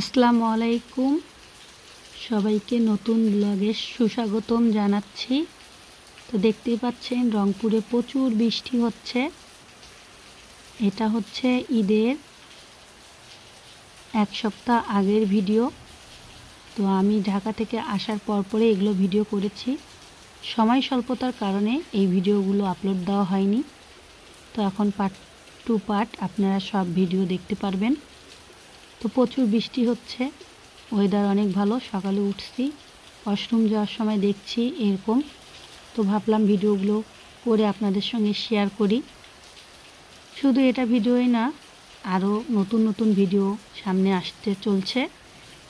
আসসালামু আলাইকুম। সবাইকে নতুন ব্লগে সুস্বাগতম জানাচ্ছি। তো দেখতেই পাচ্ছেন, রংপুরে প্রচুর বৃষ্টি হচ্ছে। এটা হচ্ছে ঈদের এক সপ্তাহ আগের ভিডিও। তো আমি ঢাকা থেকে আসার পর পরে এগুলো ভিডিও করেছি। সময় স্বল্পতার কারণে এই ভিডিওগুলো আপলোড দেওয়া হয়নি। তো এখন পার্ট টু পার্ট আপনারা সব ভিডিও দেখতে পারবেন। তো প্রচুর বৃষ্টি হচ্ছে। ওয়েদার অনেক ভালো, সকালে উঠছি ওয়াশরুম যাওয়ার সময় দেখছি এরকম। তো ভাবলাম ভিডিওগুলো করে আপনাদের সঙ্গে শেয়ার করি। শুধু এটা ভিডিওই না আরও নতুন নতুন ভিডিও সামনে আসতে চলছে।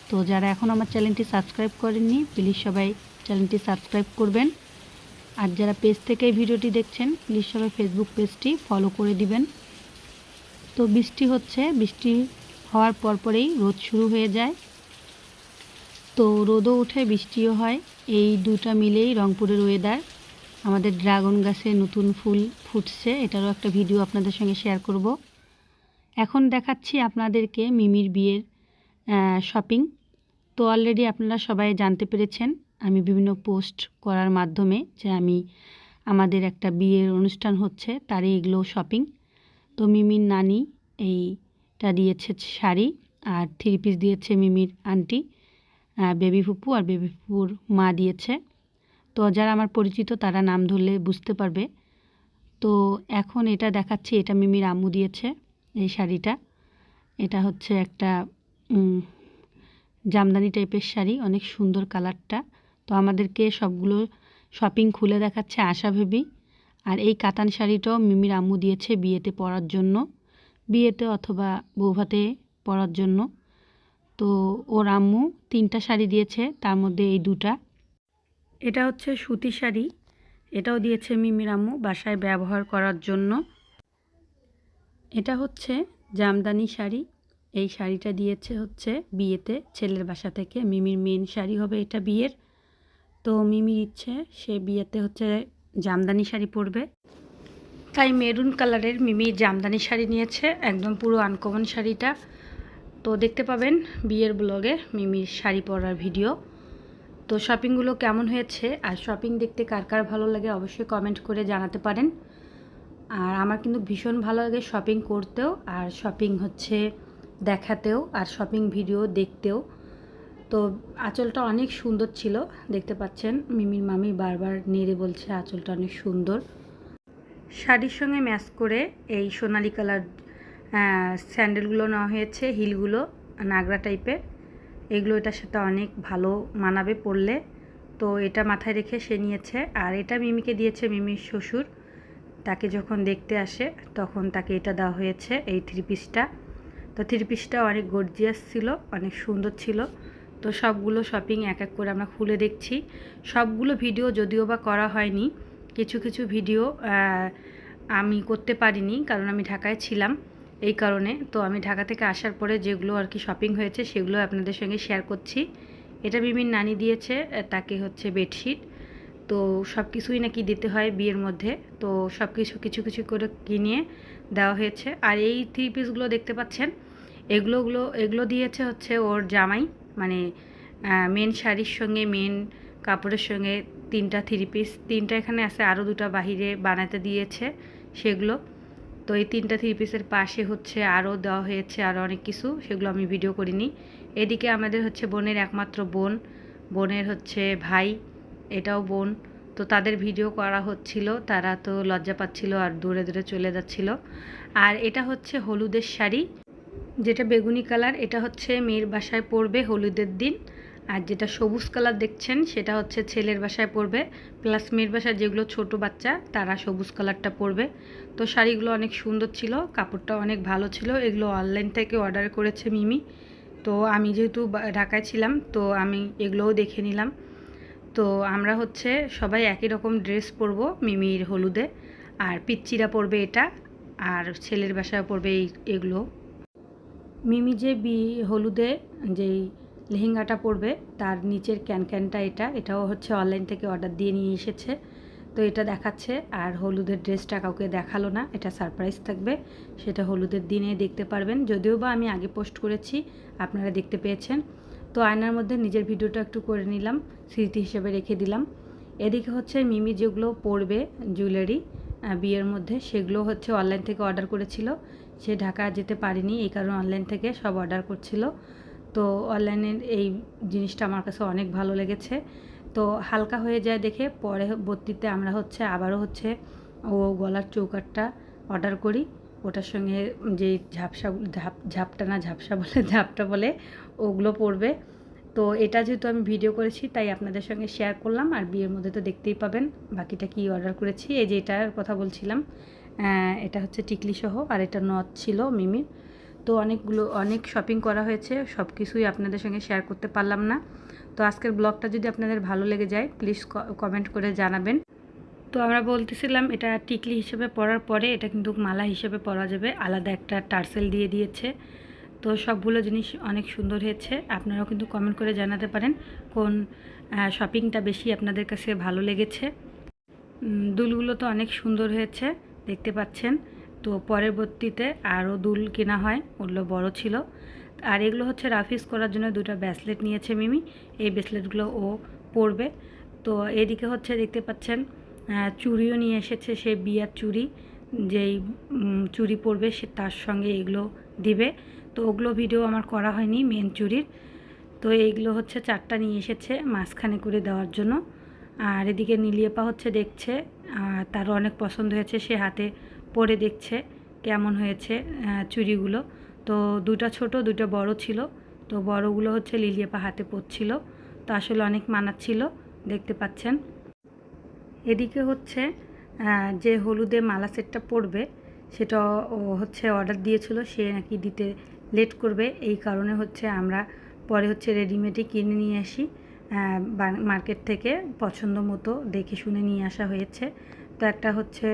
তো যারা এখন আমার চ্যানেলটি সাবস্ক্রাইব করেননি প্লিজ সবাই চ্যানেলটি সাবস্ক্রাইব করবেন। আর যারা পেজ থেকে ভিডিওটি দেখছেন প্লিজ সবাই ফেসবুক পেজটি ফলো করে দিবেন। তো বৃষ্টি হচ্ছে, বৃষ্টি হওয়ার পরপরেই রোদ শুরু হয়ে যায়। তো রোদও উঠে, বৃষ্টিও হয়। এই দুটা মিলেই রংপুরের ওয়েদার আমাদের ড্রাগন গাছে নতুন ফুল ফুটছে। এটারও একটা ভিডিও আপনাদের সঙ্গে শেয়ার করব। এখন দেখাচ্ছি আপনাদেরকে মিমির বিয়ের শপিং তো অলরেডি আপনারা সবাই জানতে পেরেছেন, আমি বিভিন্ন পোস্ট করার মাধ্যমে যে আমি আমাদের একটা বিয়ের অনুষ্ঠান হচ্ছে, তারই এগুলো শপিং তো মিমির নানি এইটা দিয়েছে শাড়ি আর থ্রি পিস দিয়েছে মিমির আন্টি বেবি ফুপু আর বেবি ফুপুর মা দিয়েছে। তো যারা আমার পরিচিত তারা নাম ধরলে বুঝতে পারবে। তো এখন এটা দেখাচ্ছি, এটা মিমির আম্মু দিয়েছে এই শাড়িটা। এটা হচ্ছে একটা জামদানি টাইপের শাড়ি, অনেক সুন্দর কালারটা। তো আমাদেরকে সবগুলো শপিং খুলে দেখাচ্ছে আশা ভেবি। আর এই কাতান শাড়িটাও মিমির আম্মু দিয়েছে বিয়েতে পরার জন্য। বিয়েতে অথবা বৌভাতে পরার জন্য। তো ওর আম্মু তিনটা শাড়ি দিয়েছে, তার মধ্যে এই দুটা। এটা হচ্ছে সুতি শাড়ি, এটাও দিয়েছে মিমির আম্মু বাসায় ব্যবহার করার জন্য। এটা হচ্ছে জামদানি শাড়ি, এই শাড়িটা দিয়েছে হচ্ছে বিয়েতে ছেলের বাসা থেকে। মিমির মেন শাড়ি হবে এটা বিয়ের। তো মিমির ইচ্ছে, সে বিয়েতে হচ্ছে জামদানি শাড়ি পরবে। তাই মেরুন কালারের মিমি জামদানি শাড়ি নিয়েছে, একদম পুরো আনকমন শাড়িটা। তো দেখতে পাবেন বিয়ের ব্লগে মিমির শাড়ি পরার ভিডিও। তো শপিংগুলো কেমন হয়েছে আর শপিং দেখতে কার কার ভালো লাগে অবশ্যই কমেন্ট করে জানাতে পারেন। আর আমার কিন্তু ভীষণ ভালো লাগে শপিং করতেও আর শপিং হচ্ছে দেখাতেও আর শপিং ভিডিও দেখতেও। তো আঁচলটা অনেক সুন্দর ছিল, দেখতে পাচ্ছেন? মিমির মামি বারবার নেড়ে বলছে আঁচলটা অনেক সুন্দর। শাড়ির সঙ্গে ম্যাচ করে এই সোনালি কালার স্যান্ডেলগুলো নেওয়া হয়েছে, হিলগুলো, নাগরা টাইপের। এগুলো এটার সাথে অনেক ভালো মানাবে পড়লে তো এটা মাথায় রেখে সে নিয়েছে। আর এটা মিমিকে দিয়েছে মিমির শ্বশুর। তাকে যখন দেখতে আসে, তখন তাকে এটা দেওয়া হয়েছে, এই থ্রি পিসটা তো থ্রি পিসটা অনেক গর্জিয়াস ছিল, অনেক সুন্দর ছিল। তো সবগুলো শপিং এক এক করে আমরা খুলে দেখছি। সবগুলো ভিডিও যদিও বা করা হয়নি কিছু কিছু ভিডিও আমি করতে পারিনি কারণ আমি ঢাকায় ছিলাম এই কারণে। তো আমি ঢাকা থেকে আসার পরে যেগুলো আর কি শপিং হয়েছে সেগুলো আপনাদের সঙ্গে শেয়ার করছি। এটা বিভিন্ন নানি দিয়েছে, তাকে হচ্ছে বেডশিট তো সব কিছুই নাকি দিতে হয় বিয়ের মধ্যে। তো সব কিছু কিছু কিছু করে কিনে দেওয়া হয়েছে। আর এই থ্রি পিসগুলো দেখতে পাচ্ছেন এগুলোগুলো এগুলো দিয়েছে হচ্ছে ওর জামাই। মানে মেন শাড়ির সঙ্গে মেন কাপড়ের সঙ্গে তিনটা থ্রি পিস তিনটা এখানে আছে আরও দুটা বাহিরে বানাতে দিয়েছে সেগুলো। তো এই তিনটা থ্রি পিসের পাশে হচ্ছে আরও দেওয়া হয়েছে আরও অনেক কিছু, সেগুলো আমি ভিডিও করিনি। এদিকে আমাদের হচ্ছে বোনের একমাত্র বোন, বোনের হচ্ছে ভাই, এটাও বোন। তো তাদের ভিডিও করা হচ্ছিল, তারা তো লজ্জা পাচ্ছিল আর দূরে দূরে চলে যাচ্ছিল। আর এটা হচ্ছে হলুদের শাড়ি, যেটা বেগুনি কালার এটা হচ্ছে মেয়ের বাসায় পড়বে হলুদের দিন। আর যেটা সবুজ কালার দেখছেন, সেটা হচ্ছে ছেলের বাসায় পরবে প্লাস মেয়ের বাসায় যেগুলো ছোট বাচ্চা, তারা সবুজ কালারটা পরবে। তো শাড়িগুলো অনেক সুন্দর ছিল কাপড়টা অনেক ভালো ছিল, এগুলো অনলাইন থেকে অর্ডার করেছে মিমি। তো আমি যেহেতু ঢাকায় ছিলাম, তো আমি এগুলোও দেখে নিলাম। তো আমরা হচ্ছে সবাই একই রকম ড্রেস পরবো মিমির হলুদে, আর পিচ্চিরা পরবে এটা, আর ছেলের বাসায় পরবে এই, এগুলো। মিমি যে বি, হলুদে যেই লেহেঙ্গাটা পরবে, তার নিচের ক্যান ক্যানটা এটা, এটাও হচ্ছে অনলাইন থেকে অর্ডার দিয়ে নিয়ে এসেছে। তো এটা দেখাচ্ছে, আর হলুদের ড্রেসটা কাউকে দেখাল না, এটা সারপ্রাইজ থাকবে। সেটা হলুদের দিনে দেখতে পারবেন, যদিও বা আমি আগে পোস্ট করেছি, আপনারা দেখতে পেয়েছেন। তো আয়নার মধ্যে নিজের ভিডিওটা একটু করে নিলাম, স্মৃতি হিসেবে রেখে দিলাম। এদিকে হচ্ছে মিমি যেগুলো পরবে জুয়েলারি বিয়ের মধ্যে, সেগুলো হচ্ছে অনলাইন থেকে অর্ডার করেছিল। সে ঢাকা যেতে পারেনি, এই কারণে অনলাইন থেকে সব অর্ডার করছিল। তো অনলাইনের এই জিনিসটা আমার কাছে অনেক ভালো লেগেছে। তো হালকা হয়ে যায় দেখে, পরে ভর্তিতে আমরা হচ্ছে আবারও হচ্ছে ও গলার চৌকাটটা অর্ডার করি। ওটার সঙ্গে যে ঝাপসা, ঝাপ, ঝাপটা না ঝাপসা বলে, ঝাপটা বলে ওগুলো পড়বে। তো এটা যেহেতু আমি ভিডিও করেছি, তাই আপনাদের সঙ্গে শেয়ার করলাম। আর বিয়ের মধ্যে তো দেখতেই পাবেন বাকিটা কি অর্ডার করেছি। এই যে এটার কথা বলছিলাম এটা হচ্ছে টিকলি সহ আর এটা নথ ছিল মিমির। তো অনেকগুলো, অনেক শপিং করা হয়েছে সব কিছুই আপনাদের সঙ্গে শেয়ার করতে পারলাম না। তো আজকের ব্লগটা যদি আপনাদের ভালো লেগে যায় প্লিজ কমেন্ট করে জানাবেন। তো আমরা বলতেছিলাম, এটা টিকলি হিসেবে পরার পরে এটা কিন্তু মালা হিসেবে পরা যাবে। আলাদা একটা টার্সেল দিয়ে দিয়েছে। তো সবগুলো জিনিস অনেক সুন্দর হয়েছে। আপনারাও কিন্তু কমেন্ট করে জানাতে পারেন, কোন শপিংটা বেশি আপনাদের কাছে ভালো লেগেছে। দুলগুলো তো অনেক সুন্দর হয়েছে, দেখতে পাচ্ছেন। তো পরবর্তীতে আরও দুল কেনা হয়, ওগুলো বড় ছিল। আর এগুলো হচ্ছে রাফিস করার জন্য দুটো ব্যাসলেট নিয়েছে মিমি। এই ব্যাসলেটগুলো ও পরবে। তো এদিকে হচ্ছে দেখতে পাচ্ছেন চুড়িও নিয়ে এসেছে সে বিয়ার চুড়ি, যেই চুড়ি পরবে সে তার সঙ্গে এগুলো দিবে। তো ওগুলো ভিডিও আমার করা হয়নি মেন চুরির তো এইগুলো হচ্ছে চারটা নিয়ে এসেছে মাঝখানে করে দেওয়ার জন্য। আর এদিকে নীলিয়াপা হচ্ছে দেখছে তারও অনেক পছন্দ হয়েছে সে হাতে পরে দেখছে কেমন হয়েছে চুড়িগুলো। তো দুটা ছোট দুটো বড় ছিল। তো বড়গুলো হচ্ছে লিলিয়াপা হাতে পড়ছিল তো আসলে অনেক মানাচ্ছিল, দেখতে পাচ্ছেন। এদিকে হচ্ছে যে হলুদে মালা সেটটা পড়বে সেটা হচ্ছে অর্ডার দিয়েছিল, সে নাকি দিতে লেট করবে। এই কারণে হচ্ছে আমরা পরে হচ্ছে রেডিমেডই কিনে নিয়ে আসি। মার্কেট থেকে পছন্দ মতো দেখে শুনে নিয়ে আসা হয়েছে। তো একটা হচ্ছে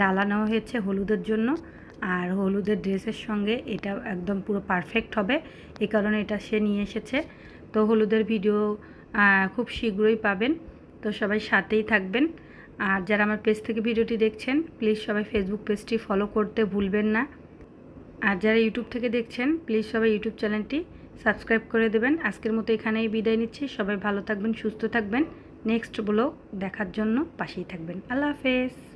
ডালা নেওয়া হয়েছে হলুদের জন্য। আর হলুদের ড্রেসের সঙ্গে এটা একদম পুরো পারফেক্ট হবে। এ কারণে এটা সে নিয়ে এসেছে। তো হলুদের ভিডিও খুব শীঘ্রই পাবেন। তো সবাই সাথেই থাকবেন। আর যারা আমার পেজ থেকে ভিডিওটি দেখছেন প্লিজ সবাই ফেসবুক পেজটি ফলো করতে ভুলবেন না। আর যারা ইউটিউব থেকে দেখছেন প্লিজ সবাই ইউটিউব চ্যানেলটি সাবস্ক্রাইব করে দেবেন। আজকের মতো এখানেই বিদায় নিচ্ছি। সবাই ভালো থাকবেন, সুস্থ থাকবেন। নেক্সট ব্লগ দেখার জন্য পাশেই থাকবেন। আল্লাহ হাফেজ।